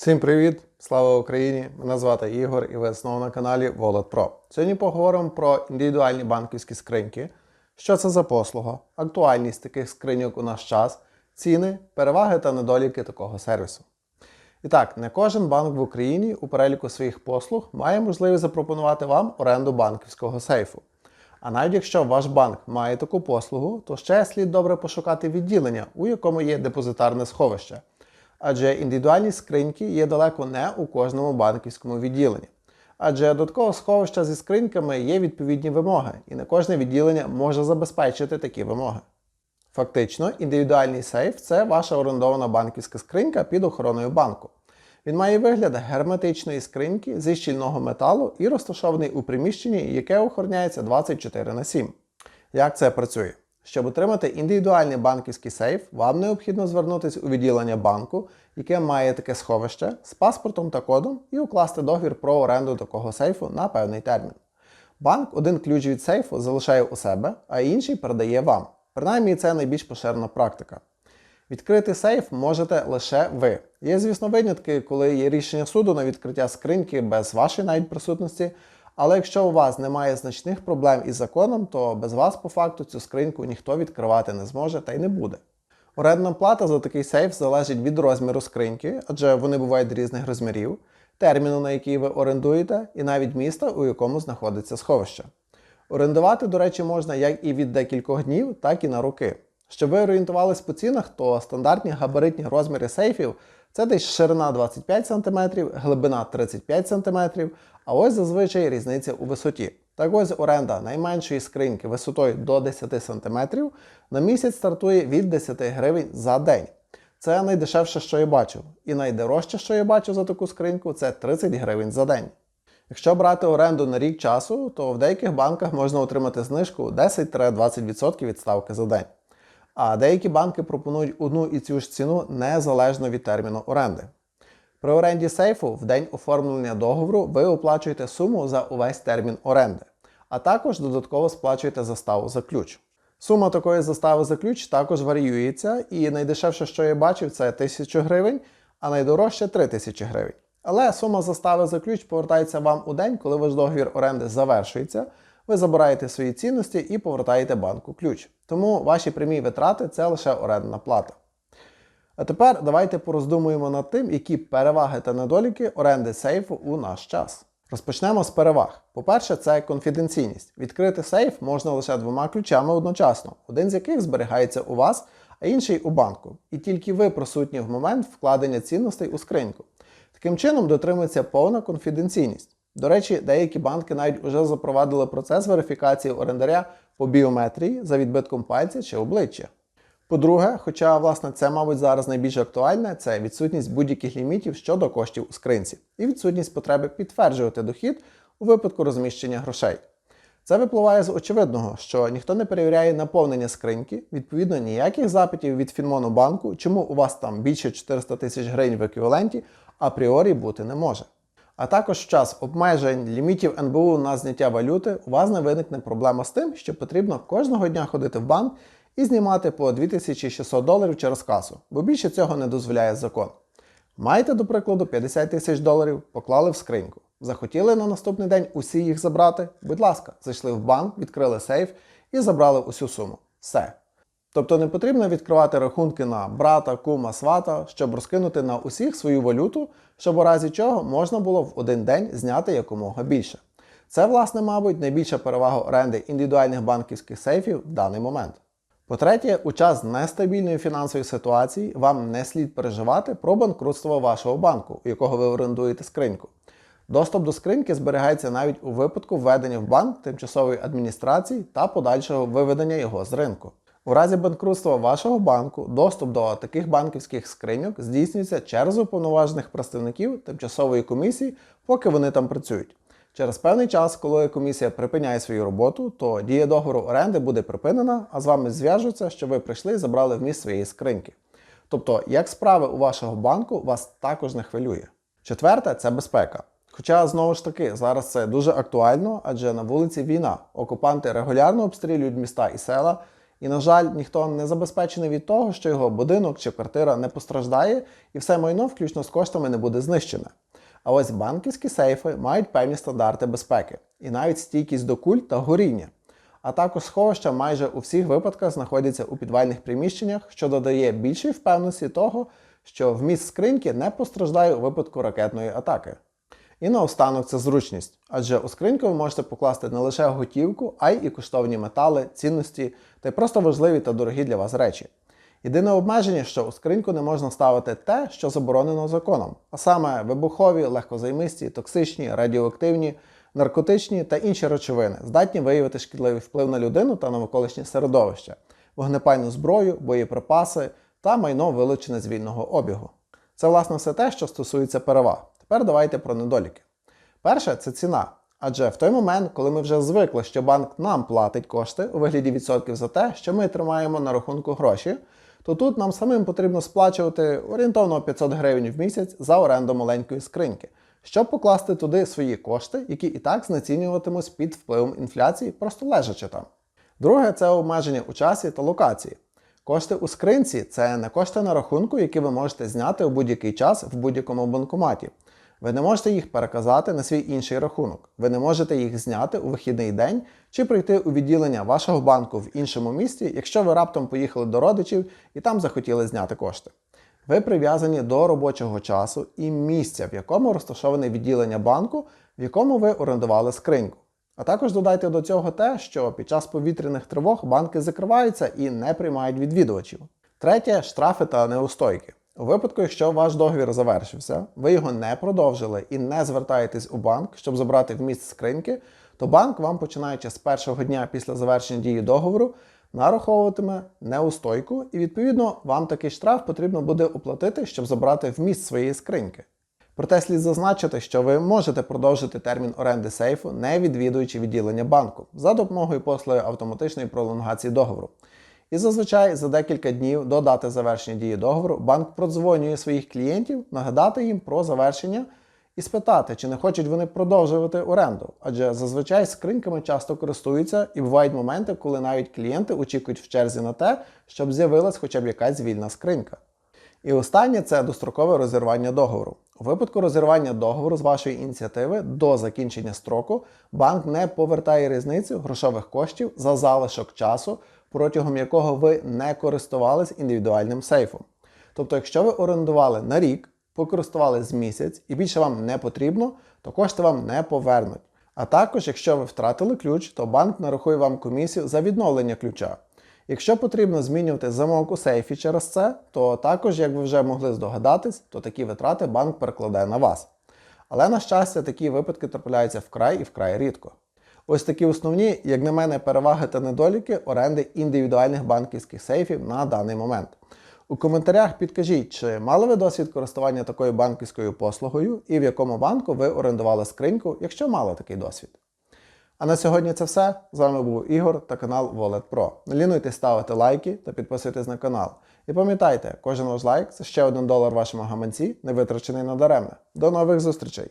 Всім привіт! Слава Україні! Мене звати Ігор і ви знову на каналі Wallet. Сьогодні поговоримо про індивідуальні банківські скриньки, що це за послуга, актуальність таких скриньок у наш час, ціни, переваги та недоліки такого сервісу. І так, не кожен банк в Україні у переліку своїх послуг має можливість запропонувати вам оренду банківського сейфу. А навіть якщо ваш банк має таку послугу, то ще слід добре пошукати відділення, у якому є депозитарне сховище. Адже індивідуальні скриньки є далеко не у кожному банківському відділенні. Адже до сховища зі скриньками є відповідні вимоги, і не кожне відділення може забезпечити такі вимоги. Фактично, індивідуальний сейф це ваша орендована банківська скринька під охороною банку. Він має вигляд герметичної скриньки зі щільного металу і розташований у приміщенні, яке охороняється 24 на 7. Як це працює? Щоб отримати індивідуальний банківський сейф, вам необхідно звернутися у відділення банку, яке має таке сховище з паспортом та кодом, і укласти договір про оренду такого сейфу на певний термін. Банк один ключ від сейфу залишає у себе, а інший передає вам. Принаймні, це найбільш поширена практика. Відкрити сейф можете лише ви. Є, звісно, винятки, коли є рішення суду на відкриття скриньки без вашої навіть присутності. Але якщо у вас немає значних проблем із законом, то без вас по факту цю скриньку ніхто відкривати не зможе та й не буде. Орендна плата за такий сейф залежить від розміру скриньки, адже вони бувають різних розмірів, терміну, на який ви орендуєте, і навіть міста, у якому знаходиться сховище. Орендувати, до речі, можна як і від декількох днів, так і на роки. Щоб ви орієнтувались по цінах, то стандартні габаритні розміри сейфів це десь ширина 25 см, глибина 35 см, а ось зазвичай різниця у висоті. Так ось оренда найменшої скриньки висотою до 10 см на місяць стартує від 10 гривень за день. Це найдешевше, що я бачив. І найдорожче, що я бачив за таку скриньку, це 30 гривень за день. Якщо брати оренду на рік часу, то в деяких банках можна отримати знижку 10-20% від ставки за день. А деякі банки пропонують одну і цю ж ціну незалежно від терміну оренди. При оренді сейфу в день оформлення договору ви оплачуєте суму за увесь термін оренди, а також додатково сплачуєте заставу за ключ. Сума такої застави за ключ також варіюється, і найдешевше, що я бачив, це 1000 гривень, а найдорожче 3000 гривень. Але сума застави за ключ повертається вам у день, коли ваш договір оренди завершується. Ви забираєте свої цінності і повертаєте банку ключ. Тому ваші прямі витрати це лише орендна плата. А тепер давайте пороздумуємо над тим, які переваги та недоліки оренди сейфу у наш час. Розпочнемо з переваг. По-перше, це конфіденційність. Відкрити сейф можна лише двома ключами одночасно, один з яких зберігається у вас, а інший у банку. І тільки ви присутні в момент вкладення цінностей у скриньку. Таким чином дотримується повна конфіденційність. До речі, деякі банки навіть вже запровадили процес верифікації орендаря по біометрії за відбитком пальця чи обличчя. По-друге, хоча, власне, це, мабуть, зараз найбільш актуальне, це відсутність будь-яких лімітів щодо коштів у скринці і відсутність потреби підтверджувати дохід у випадку розміщення грошей. Це випливає з очевидного, що ніхто не перевіряє наповнення скриньки, відповідно, ніяких запитів від Фінмонобанку, чому у вас там більше 400 тисяч гривень в еквіваленті, апріорі бути не може. А також час обмежень лімітів НБУ на зняття валюти у вас не виникне проблема з тим, що потрібно кожного дня ходити в банк і знімати по 2600 доларів через касу, бо більше цього не дозволяє закон. Маєте, до прикладу, 50 тисяч доларів, поклали в скриньку. Захотіли на наступний день усі їх забрати? Будь ласка, зайшли в банк, відкрили сейф і забрали усю суму. Все. Тобто не потрібно відкривати рахунки на брата, кума, свата, щоб розкинути на усіх свою валюту, щоб у разі чого можна було в один день зняти якомога більше. Це, власне, мабуть, найбільша перевага оренди індивідуальних банківських сейфів в даний момент. По-третє, у час нестабільної фінансової ситуації вам не слід переживати про банкрутство вашого банку, у якого ви орендуєте скриньку. Доступ до скриньки зберігається навіть у випадку введення в банк тимчасової адміністрації та подальшого виведення його з ринку. У разі банкрутства вашого банку доступ до таких банківських скриньок здійснюється через уповноважених представників тимчасової комісії, поки вони там працюють. Через певний час, коли комісія припиняє свою роботу, то дія договору оренди буде припинена, а з вами зв'яжуться, що ви прийшли і забрали вміст своєї скриньки. Тобто, як справи у вашого банку вас також не хвилює. Четверте це безпека. Хоча, знову ж таки, зараз це дуже актуально, адже на вулиці війна. Окупанти регулярно обстрілюють міста і села, І, на жаль, ніхто не забезпечений від того, що його будинок чи квартира не постраждає, і все майно, включно з коштами, не буде знищене. А ось банківські сейфи мають певні стандарти безпеки і навіть стійкість до куль та горіння. А також сховища майже у всіх випадках знаходяться у підвальних приміщеннях, що додає більшої впевненості того, що вміст скриньки не постраждає у випадку ракетної атаки. І наостанок це зручність, адже у скриньку ви можете покласти не лише готівку, а й і коштовні метали, цінності та й просто важливі та дорогі для вас речі. Єдине обмеження, що у скриньку не можна ставити те, що заборонено законом, а саме вибухові, легкозаймисті, токсичні, радіоактивні, наркотичні та інші речовини, здатні виявити шкідливий вплив на людину та навколишнє середовище, вогнепальну зброю, боєприпаси та майно вилучене з вільного обігу. Це власне все те, що стосується переваг. Тепер давайте про недоліки. Перше це ціна. Адже в той момент, коли ми вже звикли, що банк нам платить кошти у вигляді відсотків за те, що ми тримаємо на рахунку гроші, то тут нам самим потрібно сплачувати орієнтовно 500 гривень в місяць за оренду маленької скриньки, щоб покласти туди свої кошти, які і так знецінюватимуть під впливом інфляції, просто лежачи там. Друге це обмеження у часі та локації. Кошти у скринці це не кошти на рахунку, які ви можете зняти у будь-який час в будь-якому банкоматі. Ви не можете їх переказати на свій інший рахунок. Ви не можете їх зняти у вихідний день чи прийти у відділення вашого банку в іншому місті, якщо ви раптом поїхали до родичів і там захотіли зняти кошти. Ви прив'язані до робочого часу і місця, в якому розташоване відділення банку, в якому ви орендували скриньку. А також додайте до цього те, що під час повітряних тривог банки закриваються і не приймають відвідувачів. Третє штрафи та неустойки. У випадку, якщо ваш договір завершився, ви його не продовжили і не звертаєтесь у банк, щоб забрати вміст скриньки, то банк вам, починаючи з першого дня після завершення дії договору, нараховуватиме неустойку, і відповідно вам такий штраф потрібно буде оплатити, щоб забрати вміст своєї скриньки. Проте слід зазначити, що ви можете продовжити термін оренди сейфу, не відвідуючи відділення банку, за допомогою послуги автоматичної пролонгації договору. І зазвичай за декілька днів до дати завершення дії договору банк продзвонює своїх клієнтів, нагадати їм про завершення і спитати, чи не хочуть вони продовжувати оренду. Адже зазвичай скриньками часто користуються і бувають моменти, коли навіть клієнти очікують в черзі на те, щоб з'явилась хоча б якась вільна скринька. І останнє це дострокове розірвання договору. У випадку розірвання договору з вашої ініціативи до закінчення строку банк не повертає різницю грошових коштів за залишок часу, протягом якого ви не користувались індивідуальним сейфом. Тобто, якщо ви орендували на рік, покористували з місяць і більше вам не потрібно, то кошти вам не повернуть. А також, якщо ви втратили ключ, то банк нарахує вам комісію за відновлення ключа. Якщо потрібно змінювати замок у сейфі через це, то також, як ви вже могли здогадатись, то такі витрати банк перекладе на вас. Але, на щастя, такі випадки трапляються вкрай і вкрай рідко. Ось такі основні, як на мене, переваги та недоліки оренди індивідуальних банківських сейфів на даний момент. У коментарях підкажіть, чи мали ви досвід користування такою банківською послугою і в якому банку ви орендували скриньку, якщо мали такий досвід. А на сьогодні це все. З вами був Ігор та канал Wallet Pro. Не лінуйтесь ставити лайки та підписуйтесь на канал. І пам'ятайте, кожен ваш лайк це ще один долар вашому гаманці, не витрачений надаремне. До нових зустрічей!